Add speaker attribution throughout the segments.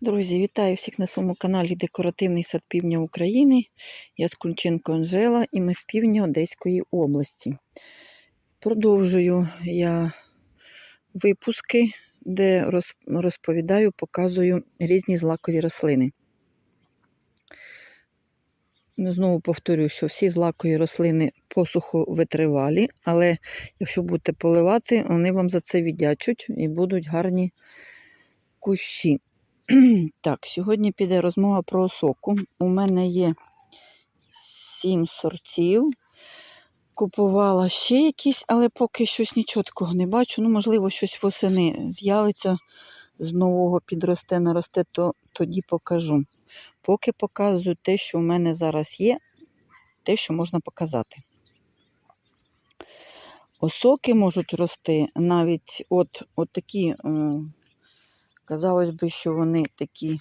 Speaker 1: Друзі, вітаю всіх на своєму каналі Декоративний сад Півдня України. Я Скульченко Анжела і ми з півдня Одеської області. Продовжую я випуски, де роз- розповідаю, показую різні злакові рослини. Знову повторюю, що всі злакові рослини посуховитривалі, але якщо будете поливати, вони вам за це віддячуть і будуть гарні кущі. Так, сьогодні піде розмова про осоку. У мене є сім сортів. Купувала ще якісь, але поки щось нічого такого не бачу. Ну, можливо, щось восени з'явиться з нового підросте, наросте, то тоді покажу. Поки показую те, що у мене зараз є, те, що можна показати. Осоки можуть рости навіть от, от такі. Казалось би, що вони такі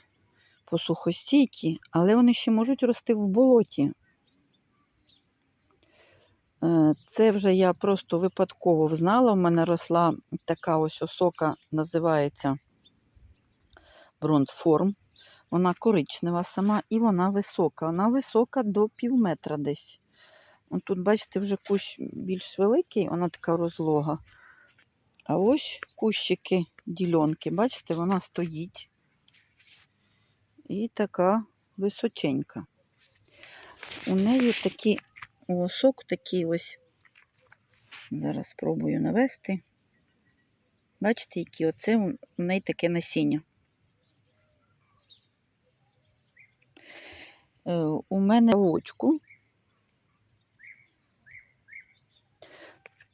Speaker 1: посухостійкі, але вони ще можуть рости в болоті. Е, Це вже я просто випадково взнала. У мене росла така ось осока, називається бронзформ. Вона коричнева сама і вона висока. Вона висока до пів метра десь. От тут, бачите, вже кущ більш великий, вона така розлога. А ось кущики ділянки, бачите, вона стоїть і така височенька. У неї такі осок, такий ось, зараз спробую навести. Бачите, які оце у неї таке насіння. Е, У мене очку.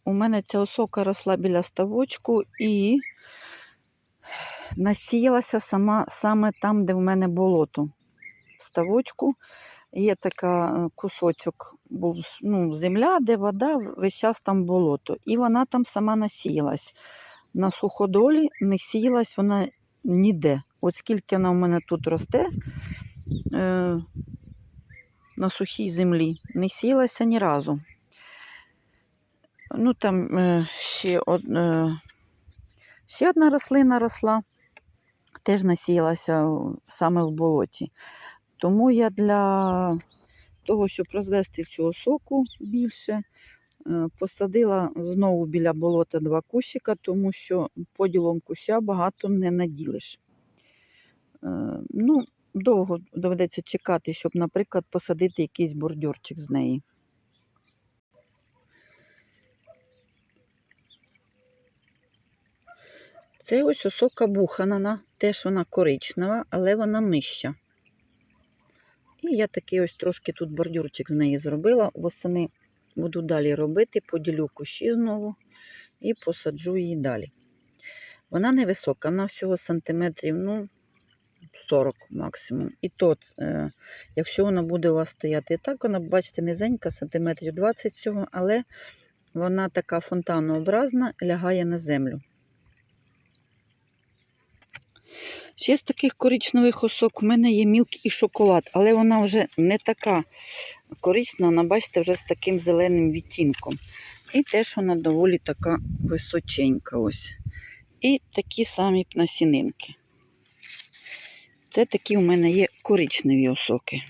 Speaker 1: У мене ця осока росла біля ставочку і насіялася сама, саме там, де в мене болото. В ставочку є така кусочок, був ну, земля, де вода, весь час там болото. І вона там сама насіялась. На суходолі не сіялась вона ніде. От скільки вона в мене тут росте е, на сухій землі, не сіялася ні разу. Ну, там е, ще, од, е, ще одна рослина росла, теж насіялася саме в болоті. Тому я для того, щоб розвести цю осоку більше, е, посадила знову біля болота два кущика, тому що поділом куща багато не наділиш. Е, ну, довго доведеться чекати, щоб, наприклад, посадити якийсь бордюрчик з неї. Це ось осока буханана, теж вона коричнева, але вона нижча. І я такий ось трошки тут бордюрчик з неї зробила. Восени буду далі робити, поділю кущі знову і посаджу її далі. Вона невисока, вона всього сантиметрів ну, 40 максимум. І то, е, якщо вона буде у вас стояти так, вона, бачите, низенька, сантиметрів 20 всього, але вона така фонтанообразна, лягає на землю. Ще з таких коричневих осок у мене є мілк і шоколад, але вона вже не така корична, вона, бачите, вже з таким зеленим відтінком. І теж вона доволі така височенька. ось. І такі самі насінинки. Це такі у мене є коричневі осоки.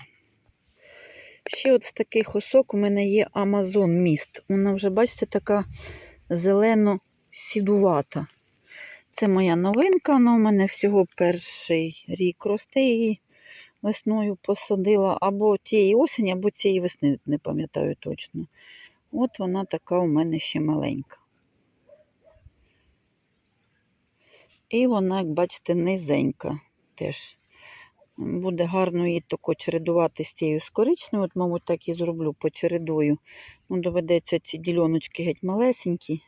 Speaker 1: Ще от з таких осок у мене є Амазон міст. Вона вже, бачите, така зелено-сідувата. Це моя новинка, вона у мене всього перший рік росте її весною посадила або тієї осені, або цієї весни, не пам'ятаю точно. От вона така у мене ще маленька. І вона, як бачите, низенька теж. Буде гарно її тако чередувати з тією з коричневою. От, мабуть, так і зроблю почередую. Ну, доведеться ці діляночки геть малесенькі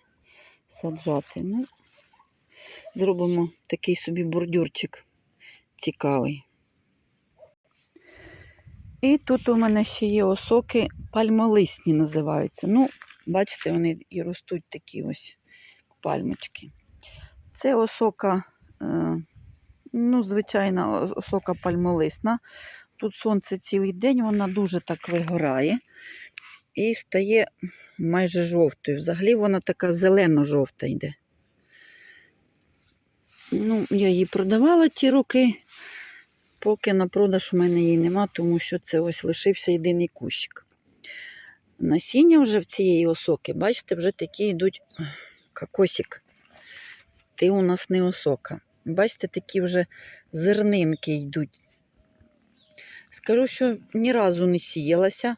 Speaker 1: саджати. Ну, зробимо такий собі бордюрчик цікавий. І тут у мене ще є осоки пальмолисні називаються. Ну, бачите, вони і ростуть такі ось пальмочки. Це осока, е, ну, звичайна осока пальмолисна. Тут сонце цілий день, вона дуже так вигорає і стає майже жовтою. Взагалі вона така зелено-жовта йде. Ну, я її продавала ті роки. Поки на продаж у мене її нема, тому що це ось лишився єдиний кущик. Насіння вже в цієї осоки, бачите, вже такі йдуть кокосик. Ти у нас не осока. Бачите, такі вже зернинки йдуть. Скажу, що ні разу не сіялася,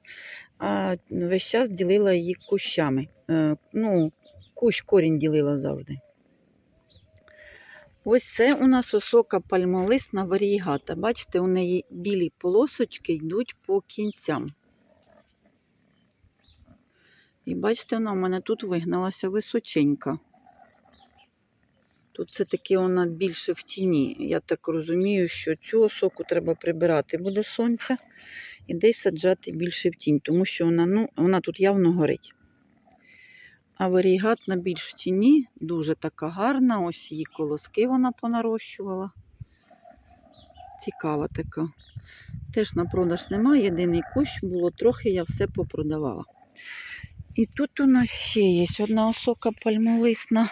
Speaker 1: а весь час ділила її кущами. Е, ну, кущ корінь ділила завжди. Ось це у нас осока пальмолисна варієгата. Бачите, у неї білі полосочки йдуть по кінцям. І бачите, вона у мене тут вигналася височенька. Тут це таки вона більше в тіні. Я так розумію, що цю осоку треба прибирати буде сонця і десь саджати більше в тінь, тому що вона, ну, вона тут явно горить. А варігатна більш в тіні, дуже така гарна. Ось її колоски вона понарощувала. Цікава така. Теж на продаж немає, єдиний кущ було трохи, я все попродавала. І тут у нас ще є одна осока пальмовисна.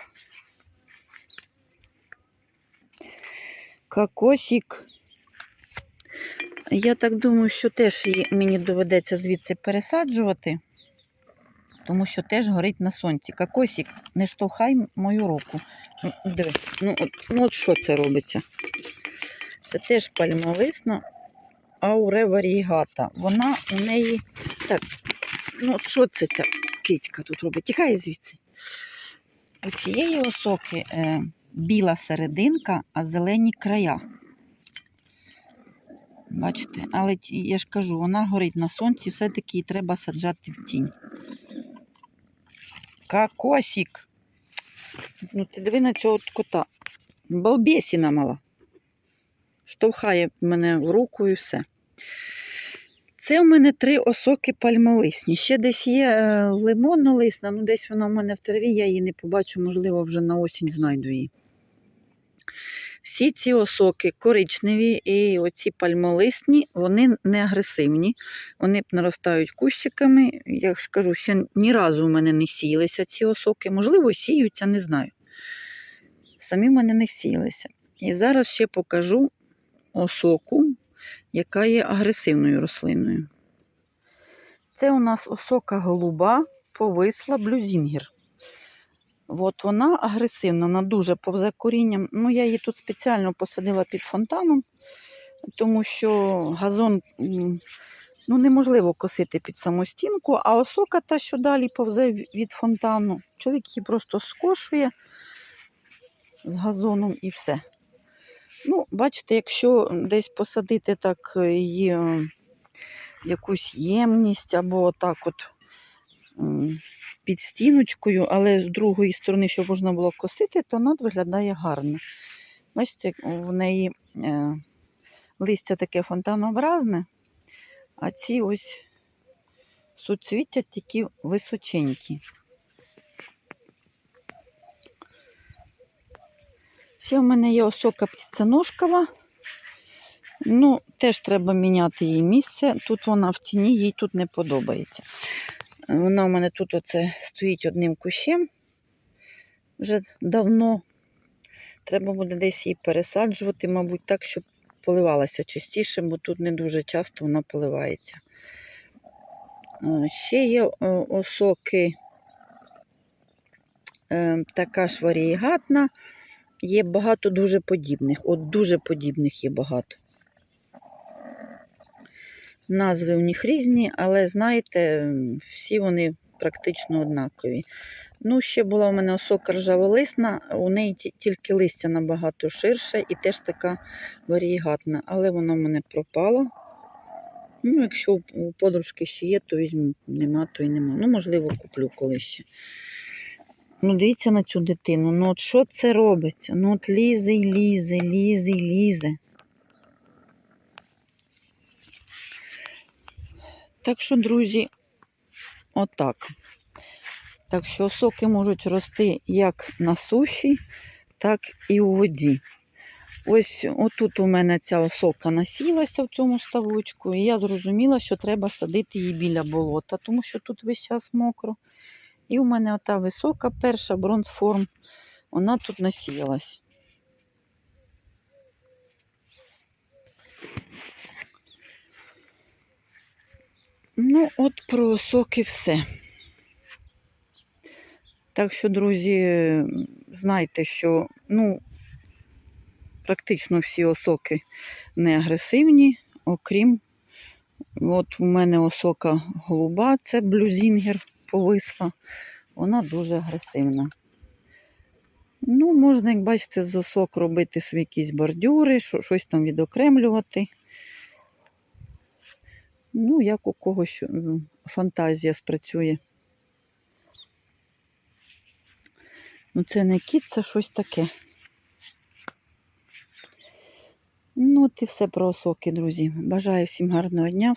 Speaker 1: Кокосик. Я так думаю, що теж мені доведеться звідси пересаджувати, тому що теж горить на сонці. Кокосик, не штовхай мою руку. Диви, ну от, ну от що це робиться? Це теж пальмолисна ауре варігата. Вона у неї. Так, ну от що це ця кицька тут робить? Тікає звідси. У цієї осоки е, біла серединка, а зелені края. Бачите, але я ж кажу, вона горить на сонці, все-таки її треба саджати в тінь. Кокосик. Ну, ти диви на цього кота. Балбесіна мала. Штовхає мене в руку і все. Це у мене три осоки пальмолисні. Ще десь є лимонолисна, лимоннолисна, ну десь вона в мене в траві, я її не побачу, можливо, вже на осінь знайду її. Всі ці осоки коричневі і оці пальмолисні, вони не агресивні. Вони наростають кущиками. Я ж кажу, ще ні разу у мене не сіялися ці осоки. Можливо, сіються, не знаю. Самі в мене не сіялися. І зараз ще покажу осоку, яка є агресивною рослиною. Це у нас осока голуба, повисла блюзінгер. От вона агресивна, вона дуже повзе корінням. Ну, я її тут спеціально посадила під фонтаном, тому що газон ну, неможливо косити під саму стінку, а осока та, що далі повзе від фонтану. Чоловік її просто скошує з газоном і все. Ну, бачите, якщо десь посадити так е, її е, якусь ємність або так от під стіночкою, але з другої сторони, щоб можна було косити, то вона виглядає гарно. Бачите, в неї е, листя таке фонтанообразне, а ці ось суцвіття такі височенькі. Ще в мене є осока птиценожкова. Ну, теж треба міняти її місце. Тут вона в тіні, їй тут не подобається. Вона у мене тут оце стоїть одним кущем вже давно. Треба буде десь її пересаджувати, мабуть, так, щоб поливалася частіше, бо тут не дуже часто вона поливається. Е, Ще є е, осоки е, така ж варієгатна. Є багато дуже подібних. От дуже подібних є багато. Назви у них різні, але знаєте, всі вони практично однакові. Ну, ще була у мене осока ржаволисна, у неї тільки листя набагато ширше і теж така варієгатна, але вона в мене пропала. Ну, якщо у- подружки ще є, то візьму. Нема, то й нема. Ну, можливо, куплю колись ще. Ну, дивіться на цю дитину. Ну, от що це робиться? Ну, от лізе лізе, лізе лізе. Так що, друзі, отак. Так що соки можуть рости як на суші, так і у воді. Ось отут у мене ця осока насілася в цьому ставочку, і я зрозуміла, що треба садити її біля болота, тому що тут весь час мокро. І у мене ота висока перша бронзформ, вона тут насіялась. Ну, от про соки все. Так що, друзі, знайте, що ну, практично всі осоки не агресивні, окрім, от у мене осока голуба, це блюзінгер повисла. Вона дуже агресивна. Ну, можна, як бачите, з осок робити собі якісь бордюри, щось там відокремлювати. Ну, як у когось фантазія спрацює. Ну, це не кіт, це щось таке. Ну, от і все про осоки, друзі. Бажаю всім гарного дня.